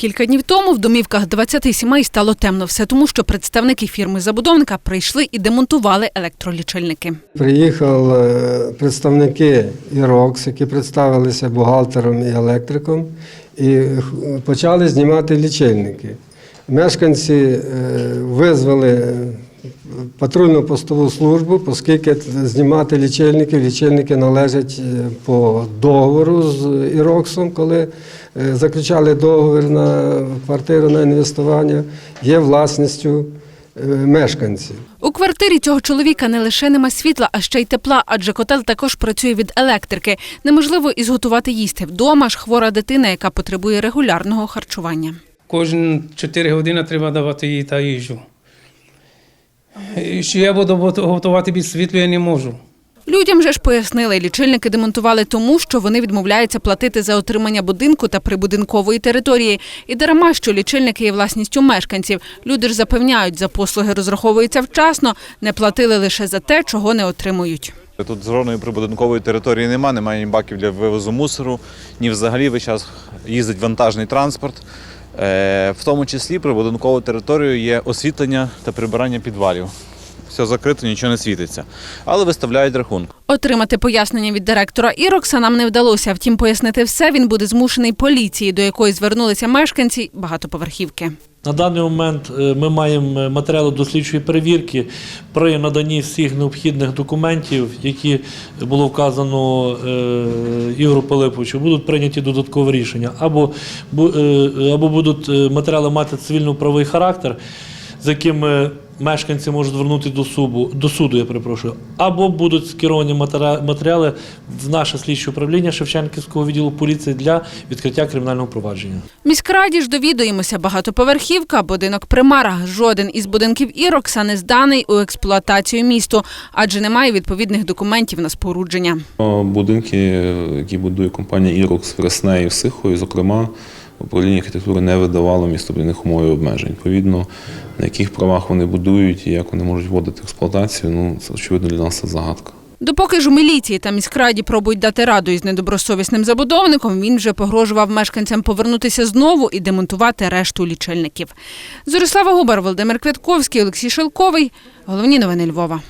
Кілька днів тому в домівках 20 сімей стало темно. Все тому, що представники фірми-забудовника прийшли і демонтували електролічильники. Приїхали представники ІРОКС, які представилися бухгалтером і електриком, і е, почали знімати лічильники. Мешканці е, визвали патрульну постову службу, оскільки знімати лічильники, лічильники належать е, по договору з ІРОКСом, коли е, заключали договір на квартиру на інвестування, є власністю е, мешканців. У квартирі цього чоловіка не лише нема світла, а ще й тепла, адже котел також працює від електрики. Неможливо і зготувати їсти. Вдома ж хвора дитина, яка потребує регулярного харчування. Кожні 4 години треба давати їй та їжу. І Що я буду гот- готувати без світла, я не можу. Людям же ж пояснили, лічильники демонтували тому, що вони відмовляються платити за отримання будинку та прибудинкової території. І дарма, що лічильники є власністю мешканців. Люди ж запевняють, за послуги розраховуються вчасно, не платили лише за те, чого не отримують. Тут зеленої прибудинкової території немає, немає ні баків для вивозу мусору, ні взагалі весь час їздить вантажний транспорт. Е, В тому числі прибудинковою територією є освітлення та прибирання підвалів. Все закрито, нічого не світиться. Але виставляють рахунок. Отримати пояснення від директора Ірокса нам не вдалося. Втім, пояснити все він буде змушений поліції, до якої звернулися мешканці багатоповерхівки. На даний момент е, ми маємо матеріали дослідчої перевірки при наданні всіх необхідних документів, які було вказано е, Ігору Пилиповичу, будуть прийняті додаткові рішення, або, е, або будуть е, матеріали мати цивільно-правовий характер, з якими мешканці можуть звернути до суду, до суду, я перепрошую, або будуть скеровані матеріали в наше слідче управління Шевченківського відділу поліції для відкриття кримінального провадження. Міськраді ж довідуємося, багатоповерхівка, будинок примара. Жоден із будинків Ірокса не зданий у експлуатацію місту, адже немає відповідних документів на спорудження. Будинки, які будує компанія «Ірокс» в Ресне і в Сихові, зокрема, управління архітектури не видавало містобудівних умов і обмежень. Відповідно, на яких правах вони будують і як вони можуть вводити експлуатацію, ну це очевидно для нас це загадка. Допоки ж у міліції та міськраді пробують дати раду із недобросовісним забудовником, він вже погрожував мешканцям повернутися знову і демонтувати решту лічильників. Зорислава Губар, Володимир Квятковський, Олексій Шелковий. Головні новини Львова.